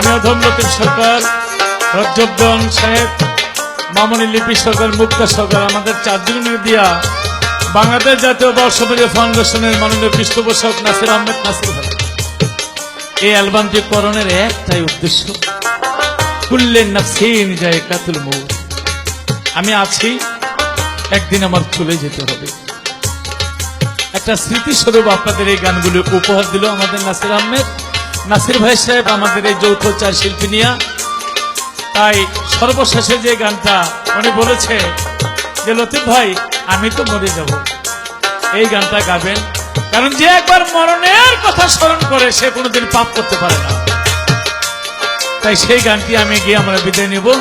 আমি অধম লতিফ সরকার রজ্জবদন সাহেব মামনি লিপি সরকার, মুক্তা সরকার, আমাদের চারজন দিয়া বাংলাদেশ জাতীয় বর্ষপতি ফাউন্ডেশনের মাননীয় পৃষ্ঠপোষক নাসির আহমেদ নাসির ভাই। এই অ্যালবামটি করণের একটাই উদ্দেশ্য কুল্লেন নাফসিন যায় কাতুল মৌ আমি আছি, একদিন আমার চলে যেতে হবে। একটা স্মৃতিস্বরূপ আপনাদের এই গানগুলো উপহার দিল আমাদের নাসির আহমেদ। নাসির ভাই সাহেব আমাদের এই যৌথ চার শিল্পী নিয়া। তাই সর্বশেষে যে গানটা উনি বলেছে যে, লতিফ ভাই, আমি তো মরে যাব। এই গানটা গাবেন। কারণ যে একবার মরণের কথা স্মরণ করে, সে কোনোদিন পাপ করতে পারে না। তাই সেই গানটি আমি গিয়ে আমরা বিদায় নেব।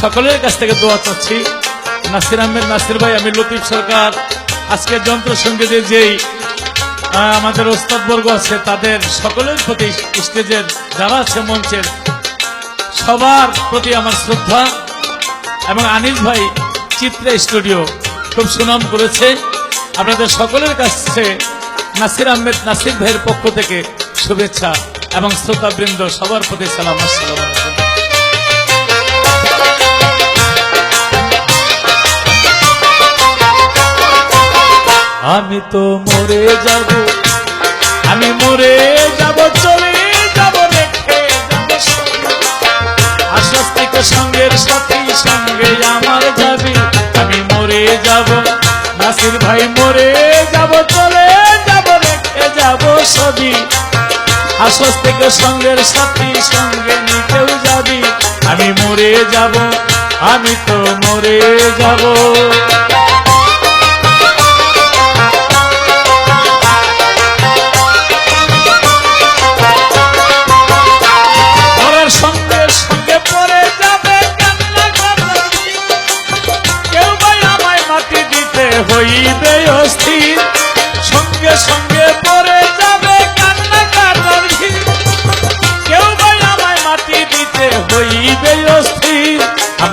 সকলের কাছ থেকে দোয়া চাচ্ছি। নাসির আহমেদ, নাসির ভাই, আমি লতিফ সরকার। আজকের যন্ত্র সঙ্গীতের যেই আমাদের ওস্তাদবর্গ আছে, তাদের সকলের প্রতি স্টেজের যারা আছে মঞ্চের, সবার প্রতি আমার শ্রদ্ধা। এবং আনিস ভাই চিত্রা স্টুডিও খুব সুনাম করেছে। আপনাদের সকলের কাছে নাসির আহমেদ নাসির ভাইয়ের পক্ষ থেকে শুভেচ্ছা এবং শ্রোতাবৃন্দ সবার প্রতি সালাম, আসসালামু আমি তো মরে যাব। আমি মরে যাব, চলে যাব, রেখে যাব সঙ্গে। আশ্বাস সঙ্গের সাথী, সঙ্গে আমার যাবি। আমি মরে যাব, নাসির ভাই মরে যাব, চলে যাব, রেখে যাব সবই। আশ্বাস থেকে সঙ্গের সাথী, সঙ্গে নিতেও যাবি। আমি মরে যাব, আমি তো মরে যাব।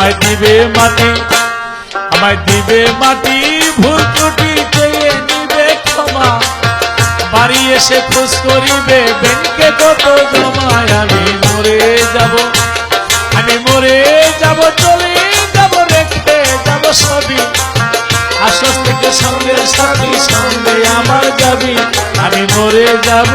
আমায় দিবে মাটি, আমায় দিবে মাটি, ভুল ত্রুটি চেয়ে নিবে ক্ষমা। বাড়ি এসে খোঁজ করিবে, ব্যাংকে কত জমায়, আমি মরে যাব। আমি মরে যাব, চলে যাব, রেখে যাব সবই। আশ্বাস থেকে সঙ্গে সাথী সঙ্গে আমার যাবি আমি মরে যাব।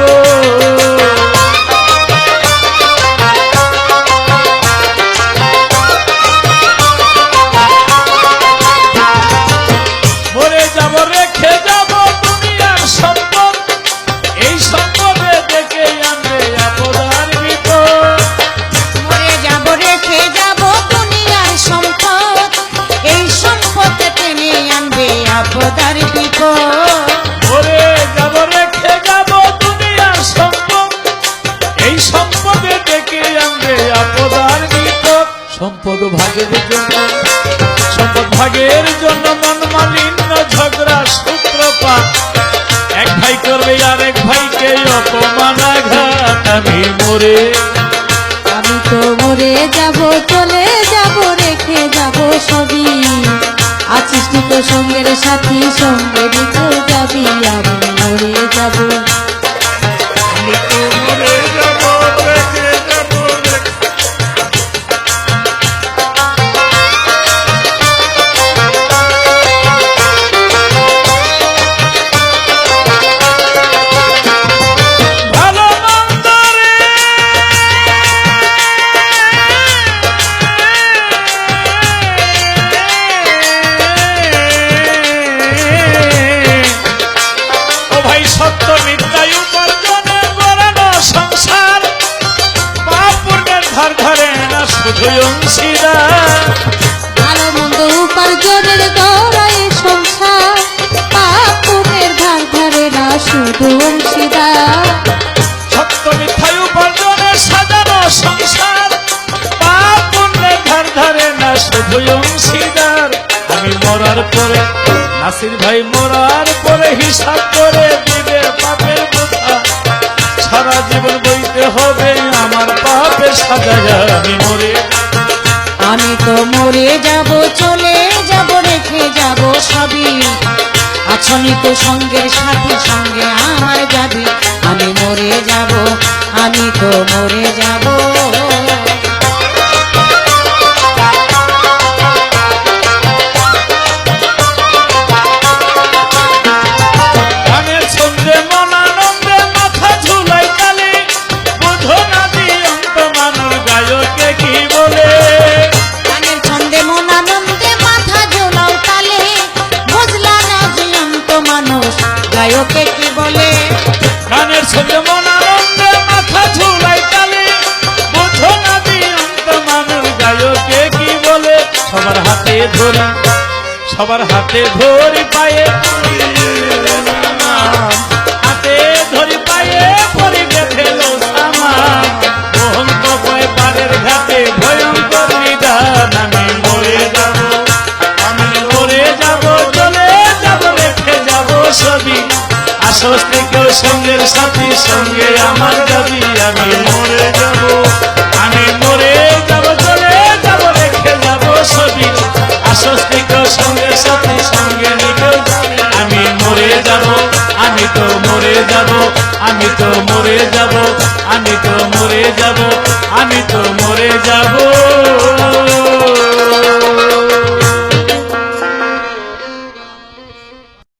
আমি মরে। আমি তো মরে যাব, চলে যাব, রেখে যাব সবই। আছিস তো সঙ্গের সাথী সঙ্গে দিতে যাবি, আমি মরে যাব। মরার পরে, নাসির ভাই মরার পরে হিসাব করে দিবে পাপের বোঝা সারা জীবন বইতে হবে আমার পাপের সাজা, আমি মরে আমি তো মরে যাব, চলে যাব, রেখে যাব সবই। আছনি তো সঙ্গের সাথী সঙ্গে আমার যাবি আমি মরে যাব, আমি তো মরে যাব মানুষ, গায়কে কি বলে? গানের আনন্দে মাথা ঝুলাই তালে। মানুষ, গায়কে কি বলে? সবার হাতে ধরি, সবার হাতে ধরি পায়ে। আসস থেকেও সঙ্গের সাথী, সঙ্গে আমার যাবি আমি মরে যাব। আমি মরে যাব, চলে যাব, রেখে যাব ছবি। আসস থেকেও সঙ্গের সাথী, সঙ্গে আমি মরে যাব, আমি তো মরে যাব, আমি তো মরে যাব, আমি তো মরে যাব, আমি তো মরে যাব।